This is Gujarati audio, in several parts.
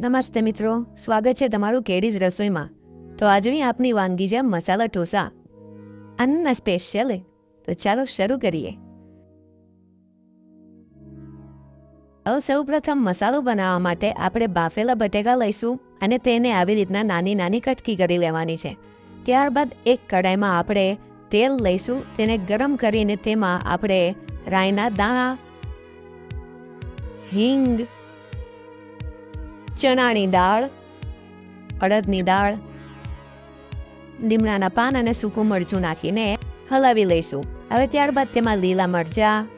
નમસ્તે મિત્રો, સ્વાગત છે તમારું કેડીઝ રસોઈમાં. તો આજની આપની વાનગી છે મસાલા ઢોસા. અન્ન સ્પેશિયલ તો ચાલો શરૂ કરીએ. હવે સૌ પ્રથમ મસાલો બનાવવા માટે આપણે બાફેલા બટેકા લઈશું અને તેને આવી રીતના નાની નાની કટકી કરી લેવાની છે. ત્યારબાદ એક કડાઈમાં આપણે તેલ લઈશું, તેને ગરમ કરીને તેમાં આપણે રાઈના દાણા, હિંગ ચણાની દાળ, અડદની દાળ, લીમડાના પાન અને સૂકું મરચું નાખીને હલાવી લઈશું. હવે ત્યારબાદ તેમાં લીલા મરચાં,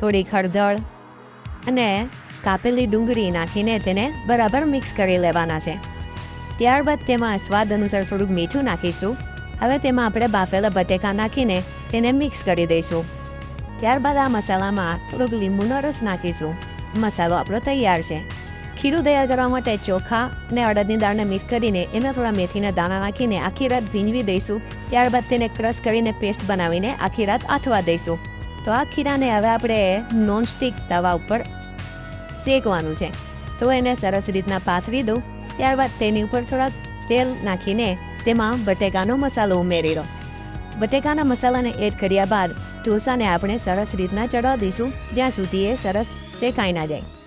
થોડી ખડદળ અને કાપેલી ડુંગળી નાખીને તેને બરાબર મિક્સ કરી લેવાના છે. ત્યારબાદ તેમાં સ્વાદ અનુસાર થોડુંક મીઠું નાખીશું. હવે તેમાં આપણે બાફેલા બટેકા નાખીને તેને મિક્સ કરી દઈશું. ત્યારબાદ આ મસાલામાં થોડોક લીંબુનો રસ નાખીશું. મસાલો આપણો તૈયાર છે. ખીરું તૈયાર કરવા માટે ચોખા અને અડદની દાળને મિક્સ કરીને એમાં થોડા મેથીના દાણા નાખીને આખી રાત ભીંજવી દઈશું. ત્યારબાદ તેને ક્રશ કરીને પેસ્ટ બનાવીને આખી રાત આથવા દઈશું. તો આ ખીરાને હવે આપણે નોનસ્ટિક તવા ઉપર શેકવાનું છે. તો એને સરસ રીતના પાથરી દઉં. ત્યારબાદ તેની ઉપર થોડાક તેલ નાખીને તેમાં બટેકાનો મસાલો ઉમેરી દો બટેકાના મસાલાને એડ કર્યા બાદ ઢોસાને આપણે સરસ રીતના ચડાવી દઈશું, જ્યાં સુધી એ સરસ શેકાઈ ના જાય.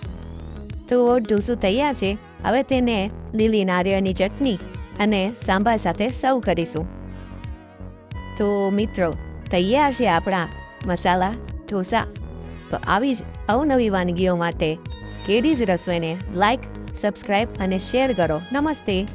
તો ઢોસું તૈયાર છે, હવે તેને લીલી નારિયેળની ચટણી અને સાંભાર સાથે સર્વ કરીશું. તો મિત્રો, તૈયાર છે આપણા મસાલા, ઢોસા. તો આવી જ અવનવી વાનગીઓ માટે કેડીઝ રસોઈને લાઈક સબસ્ક્રાઈબ અને શેર કરો. નમસ્તે.